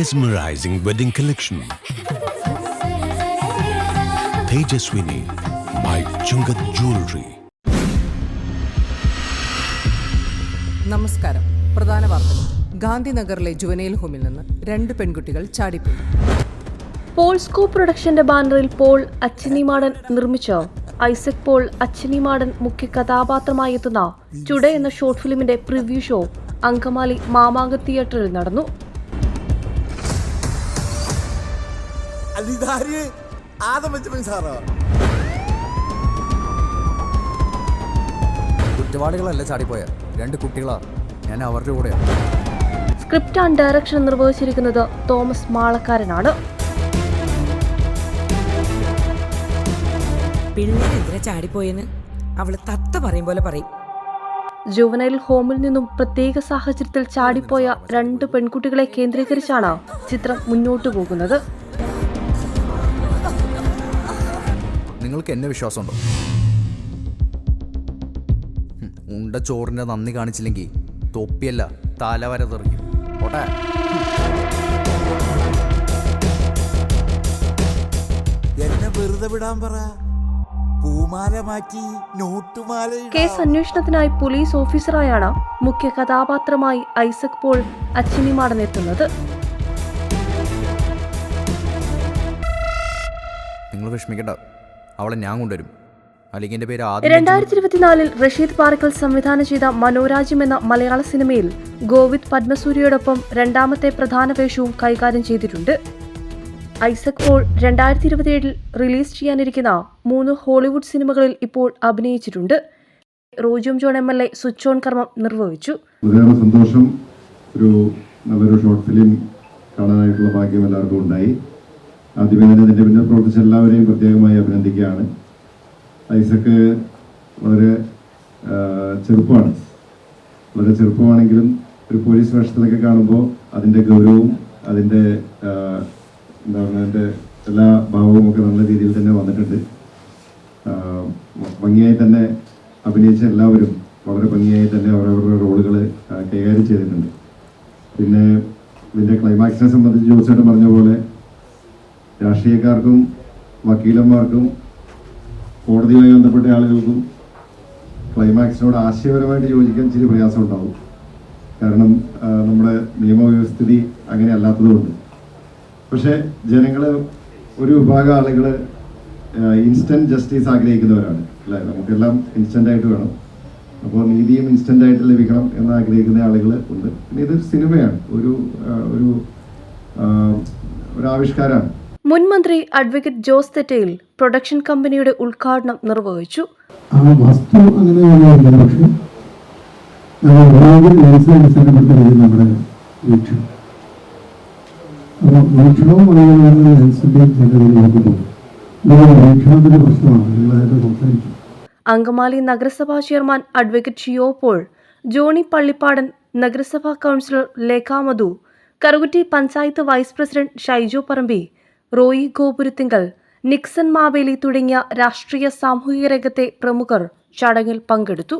Mesmerizing wedding collection. Tejaswini by Chungat Jewelry. നമസ്കാരം. പ്രധാന വാർത്തകൾ. ഗാന്ധിനഗറിലെ ജുവനൈൽ ഹോമിൽ നിന്ന് രണ്ട് പെൺകുട്ടികൾ ചാടിപ്പോയി. പോൾസ്കോ പ്രൊഡക്ഷന്റെ ബാനറിൽ പോൾ അച്ചിനിമാടൻ നിർമ്മിച്ച? ഐസക് പോൾ അച്ചിനിമാടൻ മുഖ്യ കഥാപാത്രമായി എത്തുന്ന ചുട എന്ന ഷോർട്ട് ഫിലിമിന്റെ പ്രിവ്യൂ ഷോ അങ്കമാലി മാമാങ്ക തിയേറ്ററിൽ നടന്നു. അതിതാര് ആദം സാറോ? കുറ്റവാളികളല്ല ചാടിപ്പോയ? രണ്ട് കുട്ടികളാ. ഞാൻ അവരുടെ കൂടെയാണ് സ്ക്രിപ്റ്റ് ആൻഡ് ഡയറക്ഷൻ നിർവഹിച്ചിരിക്കുന്നത് തോമസ് മാളക്കാരനാണ്. പിള്ളേരെതിരെ ചാടിപ്പോയെന്ന് അവൾ തത്ത പറയും പോലെ പറയും. ജുവനൈൽ ഹോമിൽ നിന്നും പ്രത്യേക സാഹചര്യത്തിൽ ചാടിപ്പോയ രണ്ട് പെൺകുട്ടികളെ കേന്ദ്രീകരിച്ചാണ് ചിത്രം മുന്നോട്ടു പോകുന്നത്. നിങ്ങൾക്ക് എന്നെ വിശ്വാസമുണ്ടോ? ഉണ്ട ചോറിന്റെ നന്ദി കാണിച്ചില്ലെങ്കിൽ തൊപ്പിയല്ല തല വരെ തെറിക്കും. ഓട്ടെ എന്നെ വെറുതെ വിടാൻ പറ. പൂമാല മാറ്റി നോട്ടുമാല. കേസ് അന്വേഷണത്തിനായി പോലീസ് ഓഫീസറായാണ് മുഖ്യ കഥാപാത്രമായി ഐസക് പോൾ അച്ചിനിമാടൻ എത്തുന്നത്. നിങ്ങൾ വിഷമിക്കണ്ട. അവളെ ഞാൻ കൊണ്ടുവരും. അല്ലെങ്കിൽ എന്റെ പേര് ആദ്യം രണ്ടായിരത്തി ഇരുപത്തിനാലിൽ റഷീദ് പാറക്കൽ സംവിധാനം ചെയ്ത മനോരാജ്യം എന്ന മലയാള സിനിമയിൽ ഗോവിന്ദ് പത്മസൂര്യയോടൊപ്പം രണ്ടാമത്തെ പ്രധാന വേഷവും കൈകാര്യം ചെയ്തിട്ടുണ്ട്. ഐസക് പോൾ രണ്ടായിരത്തി ഇരുപത്തിയേഴിൽ റിലീസ് ചെയ്യാനിരിക്കുന്ന മൂന്ന് ഹോളിവുഡ് സിനിമകളിൽ ഇപ്പോൾ അഭിനയിച്ചിട്ടുണ്ട്. റോജും John M L A switch on കർമ്മം നിർവഹിച്ചു. സന്തോഷം. ഒരു നല്ലൊരു ഷോർട്ട് ഫിലിം കാണാനായിട്ടുള്ള ഭാഗ്യം എല്ലാവർക്കും ഉണ്ടായി. ആദ്യമേ തന്നെ ഇതിന്റെ പ്രവർത്തിച്ച എല്ലാവരെയും പ്രത്യേകമായി അഭിനന്ദിക്കുകയാണ്. ഐസക്ക് വളരെ ചെറുപ്പമാണ്. വളരെ ചെറുപ്പമാണെങ്കിലും ഒരു പോലീസ് വേഷത്തിലൊക്കെ കാണുമ്പോൾ അതിന്റെ ഗൗരവവും അതിന്റെ എന്താ പറയുക അതിന്റെ എല്ലാ ഭാവവും ഒക്കെ നല്ല രീതിയിൽ തന്നെ വന്നിട്ടുണ്ട്. ഭംഗിയായി തന്നെ അഭിനയിച്ച എല്ലാവരും വളരെ ഭംഗിയായി തന്നെ അവരവരുടെ റോളുകൾ കൈകാര്യം ചെയ്തിട്ടുണ്ട്. പിന്നെ ഇതിന്റെ ക്ലൈമാക്സിനെ സംബന്ധിച്ച് ജോസേട്ടൻ പറഞ്ഞ പോലെ രാഷ്ട്രീയക്കാർക്കും വക്കീലന്മാർക്കും കോടതിയുമായി ബന്ധപ്പെട്ട ആളുകൾക്കും ക്ലൈമാക്സിനോട് ആശയപരമായിട്ട് യോജിക്കാൻ ഇച്ചിരി പ്രയാസം ഉണ്ടാവും കാരണം നമ്മുടെ നിയമവ്യവസ്ഥിതി അങ്ങനെ അല്ലാത്തതുകൊണ്ട്. പക്ഷേ ജനങ്ങൾ ഒരു വിഭാഗം ആളുകൾ ഇൻസ്റ്റന്റ് ജസ്റ്റിസ് ആഗ്രഹിക്കുന്നവരാണ്. അല്ലേ? നമുക്കെല്ലാം ഇൻസ്റ്റന്റായിട്ട് വേണം. അപ്പോൾ നീതിയും ഇൻസ്റ്റന്റായിട്ട് ലഭിക്കണം എന്ന് ആഗ്രഹിക്കുന്ന ആളുകൾ ഉണ്ട്. പിന്നെ ഇതൊരു സിനിമയാണ്. ഒരു ഒരു ഒരു ആവിഷ്കാരമാണ് മുൻ മന്ത്രി അഡ്വക്കേറ്റ് ജോസ് തെറ്റയിൽ പ്രൊഡക്ഷൻ കമ്പനിയുടെ ഉദ്ഘാടനം നിർവഹിച്ചു. ആ വസ്തു അങ്ങനെ ഒന്നുമില്ല പക്ഷെ നമ്മൾ വളരെ ലെൻസ് അടിസ്ഥാനപ്പെടുത്തിയാണ് നമ്മുടെ വീക്ഷണം. അപ്പോൾ വീക്ഷണവും അതുപോലെ ലെൻസിന്റെയും ചിലതിൽ നോക്കുമ്പോൾ നിങ്ങളുടെ വീക്ഷണത്തിന്റെ പ്രശ്നമാണ്. നിങ്ങളായിട്ട് സംസാരിച്ചു. അങ്കമാലി നഗരസഭാ chairman advocate Shiyo Paul Johnny Pallippadan നഗരസഭാ councillor Lekhamadhu Karukutty panchayat vice president Shaiju Parambi Roy Gopurathinkal Nixon Maveli തുടങ്ങിയ രാഷ്ട്രീയ സാമൂഹിക രംഗത്തെ പ്രമുഖർ ചടങ്ങിൽ പങ്കെടുത്തു.